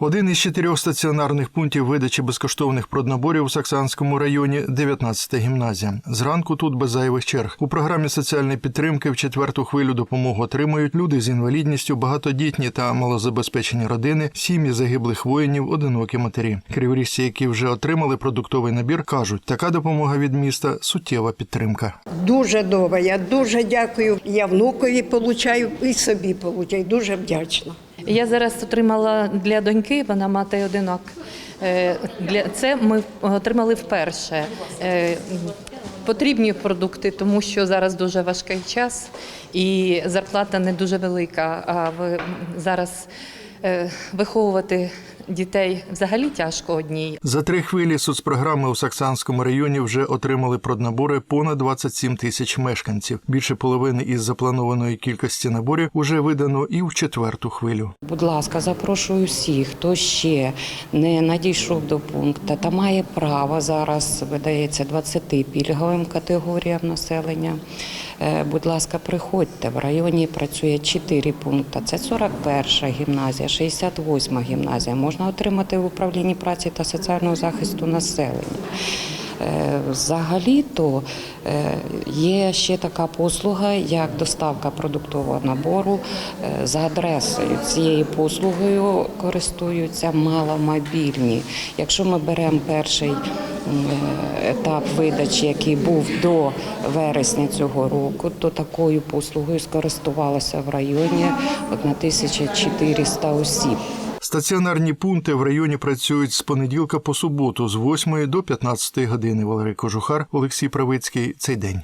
Один із чотирьох стаціонарних пунктів видачі безкоштовних проднаборів у Саксанському районі 19-та гімназія. Зранку тут без зайвих черг. У програмі соціальної підтримки в четверту хвилю допомогу отримують люди з інвалідністю, багатодітні та малозабезпечені родини, сім'ї загиблих воїнів, одинокі матері. Криворіжці, які вже отримали продуктовий набір, кажуть, така допомога від міста суттєва підтримка. Дуже добре. Я дуже дякую. Я внукові получаю і собі получаю. Дуже вдячна. Я зараз отримала для доньки, вона мати одинок. Е, Для це ми отримали вперше. Е, Потрібні продукти, тому що зараз дуже важкий час і зарплата не дуже велика. А зараз виховувати дітей взагалі тяжко одній. За три хвилі соцпрограми у Саксанському районі вже отримали проднабори понад 27 тисяч мешканців. Більше половини із запланованої кількості наборів уже видано і в четверту хвилю. Будь ласка, запрошую всіх, хто ще не надійшов до пункту та має право зараз видається 20 пільговим категоріям населення. Е, Будь ласка, приходьте. В районі працює 4 пункти. Це 41 гімназія, 68 гімназія. Можна отримати в управлінні праці та соціального захисту населення. Е, Взагалі-то е, є ще така послуга, як доставка продуктового набору е, за адресою. Цією послугою користуються маломобільні. Якщо ми беремо перший етап видачі, який був до вересня цього року, то такою послугою скористувалося в районі 1400 осіб. Стаціонарні пункти в районі працюють з понеділка по суботу з 8 до 15 години. Валерій Кожухар, Олексій Правицький. Цей день.